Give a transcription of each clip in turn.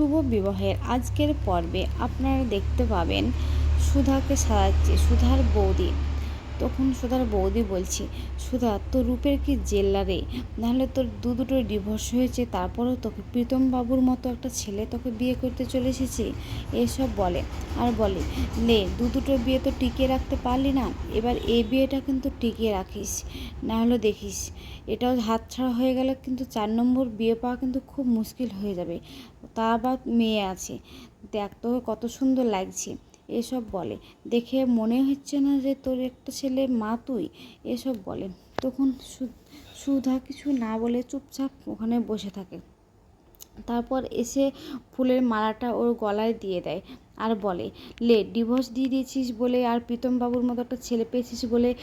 শুভ বিবাহের আজকের পর্বে আপনারা দেখতে পাবেন সুধাকে সাজাচ্ছে সুধার বৌদি। তখন সুধার বৌদি বলছে, সুধা, তোর রূপের কি জেল্লা রে? নাহলে তোর দু দুটো ডিভোর্স হয়েছে, তারপরেও তোকে প্রীতম বাবুর মতো একটা ছেলে তোকে বিয়ে করতে চলে এসেছে? এসব বলে। আর বলে লে দু দুটো বিয়ে তো টিকিয়ে রাখতে পারলি না, এবার এই বিয়েটা কিন্তু টিকিয়ে রাখিস। না হলে দেখিস, এটাও হাত ছাড়া হয়ে গেলে কিন্তু চার নম্বর বিয়ে পাওয়া কিন্তু খুব মুশকিল হয়ে যাবে। তা আবার মেয়ে আছে। দেখ, তোকে কত সুন্দর লাগছে। এসব বলে। দেখে মনে হচ্ছে না যে তোর একটা ছেলে মা তুই? এসব বলে। তখন সুধা কিছু না বলে চুপচাপ ওখানে বসে থাকে। তারপর এসে ফুলের মালাটা ওর গলায় দিয়ে দেয় আর বলে, লে, ডিভোর্স দিয়ে দিয়েছিস বলে আর প্রীতম বাবুর মতো একটা ছেলে পেয়েছিস বলে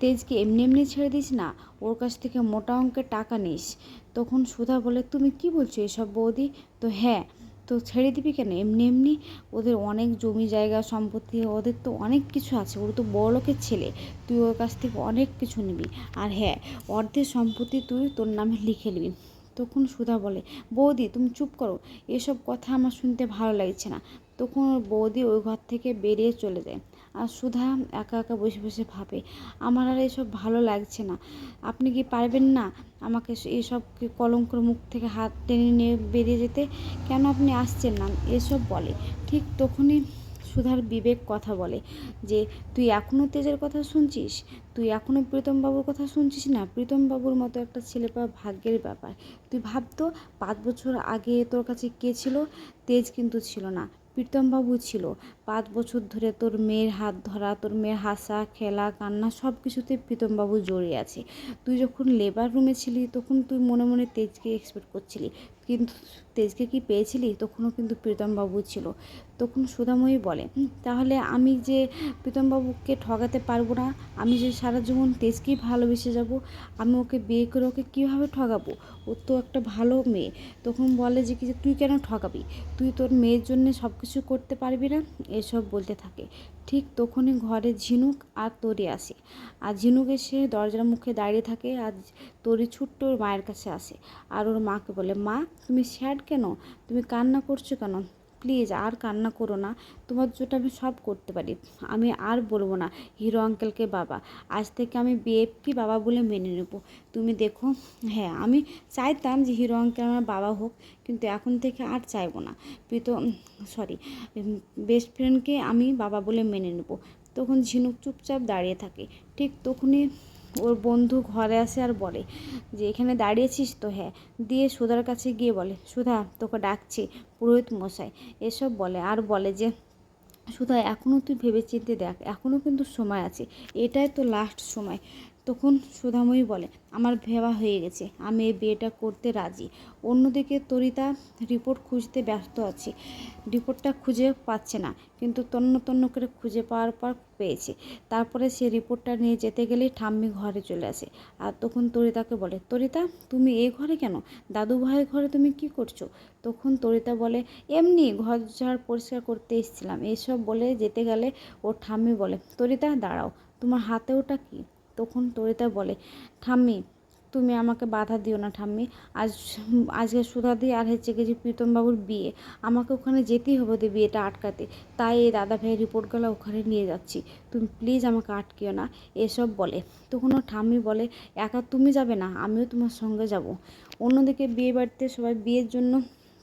তেজকে এমনি এমনি ছেড়ে দিস না? ওর কাছ থেকে মোটা অঙ্কের টাকা নিস। তখন সুধা বলে, তুমি কি বলছো এসব বৌদি? তো হ্যাঁ তো ছেড়ে দিবি কেন? এমনি এমনি ওদের অনেক জমি জায়গা, সম্পত্তি, ওদের তো অনেক কিছু আছে। ওর তো বড় লোকের ছেলে। তুই ওর কাছ থেকে অনেক কিছু নিবি। আর হ্যাঁ অর্ধেক সম্পত্তি তুই তোর নামে লিখে নিবি। তখন সুধা বলে, বৌদি, তুমি চুপ করো। এসব কথা আমার শুনতে ভালো লাগছে না। তখন ওর বৌদি ওই ঘর থেকে বেরিয়ে চলে যায়। আর সুধা একা একা বসে বসে ভাবে, আমার আর এসব ভালো লাগছে না। আপনি কি পারবেন না আমাকে এসব কলঙ্কর মুখ থেকে হাত টেনে নিয়ে বেরিয়ে যেতে? কেন আপনি আসছেন না? এসব বলে। ঠিক তখনই সুধার বিবেক কথা বলে যে, তুই এখনও তেজের কথা শুনছিস? তুই এখনও প্রীতমবাবুর কথা শুনছিস না? প্রীতমবাবুর মতো একটা ছেলে পাওয়া ভাগ্যের ব্যাপার। তুই ভাবতো পাঁচ বছর আগে তোর কাছে কে ছিল? তেজ কিন্তু ছিল না। প্রীতমবাবু ছিল। পাঁচ বছর ধরে তোর মেয়ের হাত ধরা, তোর মেয়ের হাসা, খেলা, কান্না সব কিছুতে প্রীতমবাবু জড়িয়ে আছে। তুই যখন লেবার রুমে ছিলি, তখন তুই মনে মনে তেজকে এক্সপেক্ট করছিলি। কিন্তু তেজকে কি পেয়েছিলি? তখনও কিন্তু প্রীতমবাবু ছিল। তখন সুধাময়ী বলে তাহলে আমি যে প্রীতমবাবুকে ঠকাতে পারব না, আমি যে সারা জীবন তেজকেই ভালোবেসে যাব, আমি ওকে বিয়ে করে ওকে কীভাবে ঠকাবো ও তো একটা ভালো মেয়ে। তখন বলে যে, কি যে তুই কেন ঠকাবি তুই তোর মেয়ের জন্য সব কিছু করতে পারবি না? এসব বলতে থাকে। ঠিক তখনই ঘরে ঝিনুক আর তরি আসে। আর ঝিনুক এসে দরজার মুখে দাঁড়িয়ে থাকে আর তরি ছুট্ট ওর মায়ের কাছে আসে। আর ওর মাকে বলে, মা তুমি স্যাড কেন? তুমি কান্না করছ কেন? প্লিজ আর কান্না করো না। তোমার জন্য আমি সব করতে পারি। আমি আর বলব না, হিরো আঙ্কেলকে বাবা। আজ থেকে আমি বিএফকে বাবা বলে মেনে নেব। তুমি দেখো হ্যাঁ আমি চাইতাম যে হিরো আঙ্কেল আমার বাবা হোক, কিন্তু এখন থেকে আর চাইব না। প্রীতম সরি বেস্ট ফ্রেন্ডকে আমি বাবা বলে মেনে নেব। তখন ঝিনুক চুপচাপ দাঁড়িয়ে থাকে। ঠিক তখনই ওর বন্ধু ঘরে আসে আর বলে যে, এখানে দাঁড়িয়েছিস তো? হ্যাঁ। দিয়ে সুধার কাছে গিয়ে বলে, সুধা, তোকে ডাকছে, পুরোহিত মশাই। এসব বলে। আর বলে যে, সুধা এখনও তুই ভেবেচিন্তে দেখ এখনও কিন্তু সময় আছে। এটাই তো লাস্ট সময়। তখন সুধাময়ী বলে, আমার ভেবা হয়ে গেছে, আমি এই বিয়েটা করতে রাজি। অন্যদিকে তরিতা রিপোর্ট খুঁজতে ব্যস্ত আছে। রিপোর্টটা খুঁজে পাচ্ছে না, কিন্তু তন্ন তন্ন করে খুঁজে পাওয়ার পর পেয়েছে। তারপরে সে রিপোর্টটা নিয়ে যেতে গেলেই ঠাম্মি ঘরে চলে আসে। আর তখন তরিতাকে বলে, তরিতা, তুমি এই ঘরে কেন? দাদু ভাইয়ের ঘরে তুমি কি করছ? তখন তরিতা বলে, এমনি ঘর ঝাড় পরিষ্কার করতে এসেছিলাম। এসব বলে যেতে গেলে ও ঠাম্মি বলে, তরিতা, দাঁড়াও, তোমার হাতে ওটা কি? তখন তরিতা বলে, ঠাম্মি, তুমি আমাকে বাধা দিও না ঠাম্মি। আজ, আজকে সুধা দিয়ে আর হচ্ছে যে প্রীতমবাবুর বিয়ে। আমাকে ওখানে যেতেই হবে ওদের বিয়েটা আটকাতে। তাই এই দাদা ভাইয়ের রিপোর্টগুলো ওখানে নিয়ে যাচ্ছি। তুমি প্লিজ আমাকে আটকিও না। এসব বলে। তখন ও ঠাম্মি বলে, একা তুমি যাবে না, আমিও তোমার সঙ্গে যাব। অন্যদিকে বিয়ে বাড়িতে সবাই বিয়ের জন্য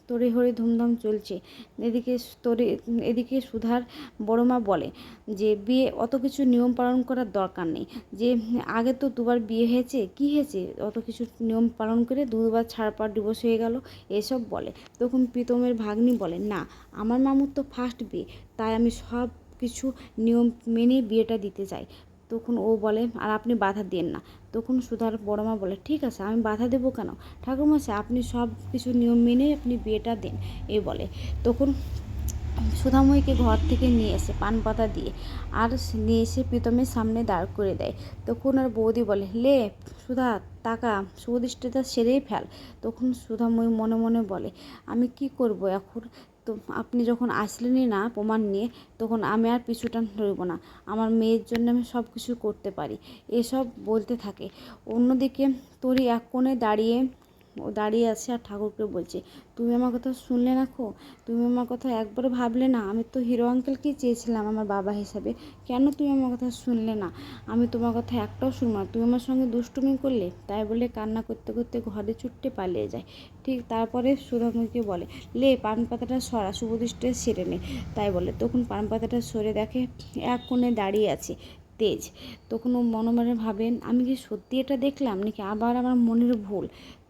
তড়ি হরে ধুমধাম চলছে। এদিকে তরি এদিকে সুধার বড়মা বলে যে, বিয়ে অত কিছু নিয়ম পালন করার দরকার নেই। যে, আগে তো দুবার বিয়ে হয়েছে, কি হয়েছে? অত কিছু নিয়ম পালন করে দুবার ছাড় পাড় ডিভোর্স হয়ে গেল? এসব বলে। তখন প্রীতমের ভাগ্নি বলে, না, আমার মামুর তো ফার্স্ট বিয়ে, তাই আমি সব কিছু নিয়ম মেনে বিয়েটা দিতে চাই। তখন ও বলে, আর আপনি বাধা দেন না। তখন সুধার বড় মা বলে, ঠিক আছে, আমি বাধা দেবো কেন? ঠাকুরমশাই, আপনি সব কিছু নিয়ম মেনে আপনি বিয়েটা দেন। এই বলে। তখন সুধাময়ীকে ঘর থেকে নিয়ে এসে পান পাতা দিয়ে আর নিয়ে এসে প্রীতমের সামনে দাঁড় করে দেয়। তখন আর বৌদি বলে, লে সুধা টাকা সুদৃষ্টিটা সেরেই ফেল। তখন সুধাময়ী মনে মনে বলে, আমি কি করব এখন? তো আপনি যখন আসলেনই না প্রমাণ নিয়ে, তখন আমি আর পিছুটান রইব না। আমার মেয়ের জন্য আমি সব কিছু করতে পারি। এসব বলতে থাকে। অন্যদিকে তরি এক কোণে দাঁড়িয়ে দাঁড়িয়ে আছে আর ঠাকুরকে বলছে, তুমি আমার কথা শুনলে না খো? তুমি আমার কথা একবারও ভাবলে না? আমি তো হিরো আঙ্কেলকেই চেয়েছিলাম আমার বাবা হিসাবে। কেন তুমি আমার কথা শুনলে না? আমি তোমার কথা একটাও শুনব না। তুমি আমার সঙ্গে দুষ্টুমি করলে? তাই বলে কান্না করতে করতে ঘরে ছুটতে পালিয়ে যায়। ঠিক তারপরে সুধাময়ীকে বলে, লে, পান পাতাটা সরা শুভদৃষ্টে সেরে নে। তাই বলে, তখন পান পাতাটা সরে দেখে এক কোণে দাঁড়িয়ে আছে তেজ। তখন ও মনে মনে ভাবেন আমি কি সত্যি এটা দেখলাম? নাকি আবার আমার মনের ভুল?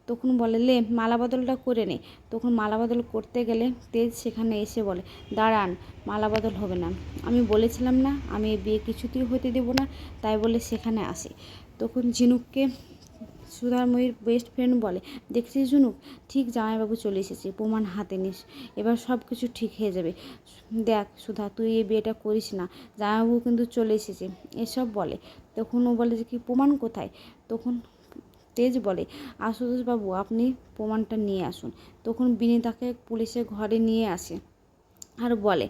তখন বলে, লে, মালা বদলটা করে নে। তখন মালা বদল করতে গেলে তেজ সেখানে এসে বলে, দাঁড়ান, মালা বদল হবে না। আমি বলেছিলাম না, আমি বিয়ে কিছুতেই হতে দেবো না, তাই বলে সেখানে আসে। তখন ঝিনুককে সুধাময়ীর বেস্ট ফ্রেন্ড বলে, দেখছিস ঝুনুক? ঠিক জামাইবাবু চলে এসেছে, প্রমাণ হাতে নিস। এবার সব কিছু ঠিক হয়ে যাবে। দেখ সুধা, তুই এই বিয়েটা করিস না, জামাইবাবু কিন্তু চলে এসেছে। এসব বলে। তখন ও বলে যে, কি প্রমাণ কোথায়? তখন তেজ বলে। আশুতোষ বাবু আপনি প্রমাণটা নিয়ে আসুন। তখন বিনি তাকে পুলিশের ঘরে নিয়ে আসে আর বলে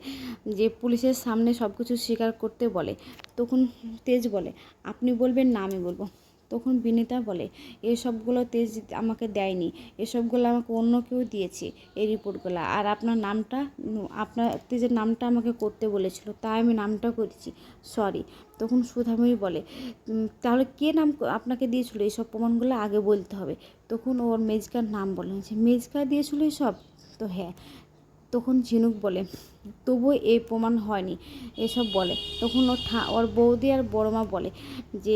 যে, পুলিশের সামনে সব কিছু স্বীকার করতে বলে। তখন তেজ বলে, আপনি বলবেন না, আমি বলব। তখন বিনীতা বলে এসবগুলো তেজ আমাকে দেয়নি এসবগুলো আমাকে অন্য কেউ দিয়েছে, এই রিপোর্টগুলো। আর আপনার নামটা, আপনার তেজের নামটা আমাকে করতে বলেছিল, তাই আমি নামটা করেছি, সরি। তখন সুধাময়ী বলে তাহলে কে নাম আপনাকে দিয়েছিল? এইসব প্রমাণগুলো আগে বলতে হবে। তখন ওর মেজকার নাম বলে মেজকা দিয়েছিল সব তো হ্যাঁ তখন ঝিনুক বলে তবুও এই প্রমাণ হয়নি, এসব বলে। তখন ওর ঠা, ওর বৌদি আর বড় মা বলে যে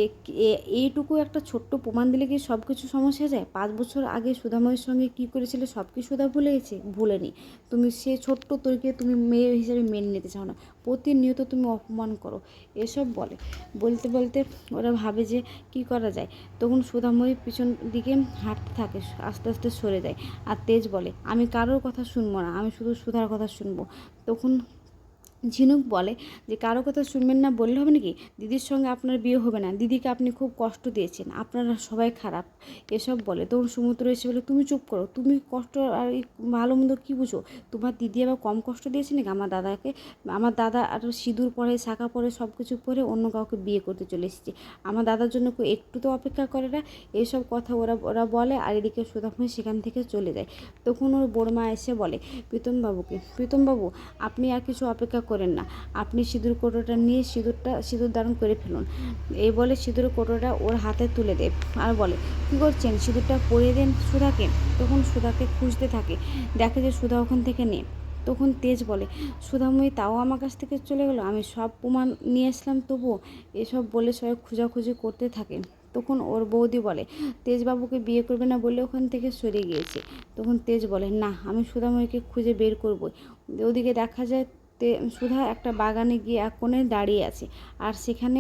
এইটুকু একটা ছোট্ট প্রমাণ দিলে কি সব কিছু সমস্যা যায়? পাঁচ বছর আগে সুধাময়ের সঙ্গে কি করেছিলে সব কি সুধা ভুলে গেছে? ভুলেনি। তুমি সে ছোট্ট তোরকে তুমি মেয়ে হিসেবে মেনে নিতে চাও না। প্রতিনিয়ত তুমি অপমান করো। এসব বলে। বলতে বলতে ওরা ভাবে যে কি করা যায়। তখন সুধাময়ী পিছন দিকে হাঁটতে থাকে, আস্তে আস্তে সরে যায়। আর তেজ বলে, আমি কারোর কথা শুনব না। আমি শুধু সুধার কথা শুনব। তখন ঝিনুক বলে যে, কারও কথা শুনবেন না, বললে হবে নাকি? দিদির সঙ্গে আপনার বিয়ে হবে না। দিদিকে আপনি খুব কষ্ট দিয়েছেন। আপনারা সবাই খারাপ। এসব বলে। তখন সমুদ্র এসে বলে, তুমি চুপ করো। তুমি কষ্ট আর ভালো মন্দ কী বুঝো? তোমার দিদি আবার কম কষ্ট দিয়েছে নাকি? আমার দাদাকে, আমার দাদা আর সিঁদুর পরে, শাখা পরে সব কিছু পরে অন্য কাউকে বিয়ে করতে চলে এসেছে। আমার দাদার জন্য একটু তো অপেক্ষা করে না। এইসব কথা ওরা ওরা বলে আর এদিকে সুধাময় সেখান থেকে চলে যায়। তখন ওর বড় মা এসে বলে, প্রীতমবাবুকে, প্রীতমবাবু, আপনি আর কিছু অপেক্ষা করেন না। আপনি সিঁদুর কোটোটা নিয়ে সিঁদুরটা, সিঁদুর দারণ করে ফেলুন। এই বলে সিঁদুর কোটোটা ওর হাতে তুলে দেয় আর বলে, কী করছেন? সিঁদুরটা পরিয়ে দেন সুধাকে? তখন সুধাকে খুঁজতে থাকে। দেখে যে সুধা ওখান থেকে নেই। তখন তেজ বলে, সুধাময়ী, তাও আমার কাছ থেকে চলে গেলো? আমি সব প্রমাণ নিয়ে আসলাম তবুও এসব বলে সবাই খোঁজাখুঁজি করতে থাকে। তখন ওর বৌদি বলে, তেজবাবুকে বিয়ে করবে না বলে ওখান থেকে সরে গিয়েছে। তখন তেজ বলে, না, আমি সুধাময়ীকে খুঁজে বের করব ওদিকে দেখা যায় তে সুধা একটা বাগানে গিয়ে এক কোণে দাঁড়িয়ে আছে। আর সেখানে